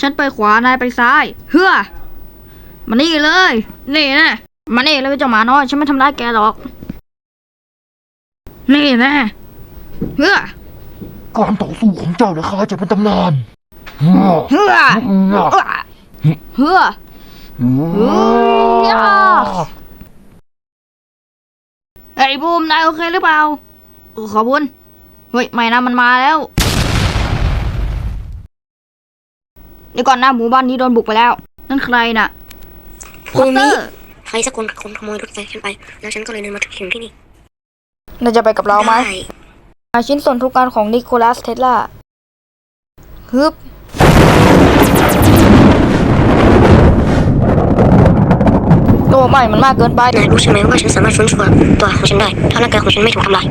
ฉันไปขวานายไปซ้าย เฮือมานี่เลย นี่นะมานี่เลยเจ้าหมาน้อย ฉันไม่ทำร้ายแกหรอก นี่นะเฮือการต่อสู้ของเจ้านะคะจะเป็นตำนาน เฮ้อเฮือเฮือย่าไอ้บูมนายโอเคหรือเปล่าเออขอบคุณ เฮ้ย ไม่นะมันมาแล้ว เดี๋ยวก่อนนะหมู่บ้านนี้โดนบุกไปแล้ว นั่นใครน่ะพรุ่งนี้พอตเตอร์ใครสักคนคนขโมยรถไฟฉันไป แล้วฉันก็เลยเดินมาถึงที่นี่นายจะไปกับเราไหมได้ชิ้นส่วนทุกการของนิโคลัสเทสลาฮึบโอ้ไม่มันมากเกินไป นายรู้ใช่ไหมว่าฉันสามารถฟื้นฟูตัวของฉันได้ ถ้าร่างกายของฉันไม่ถูกทำลาย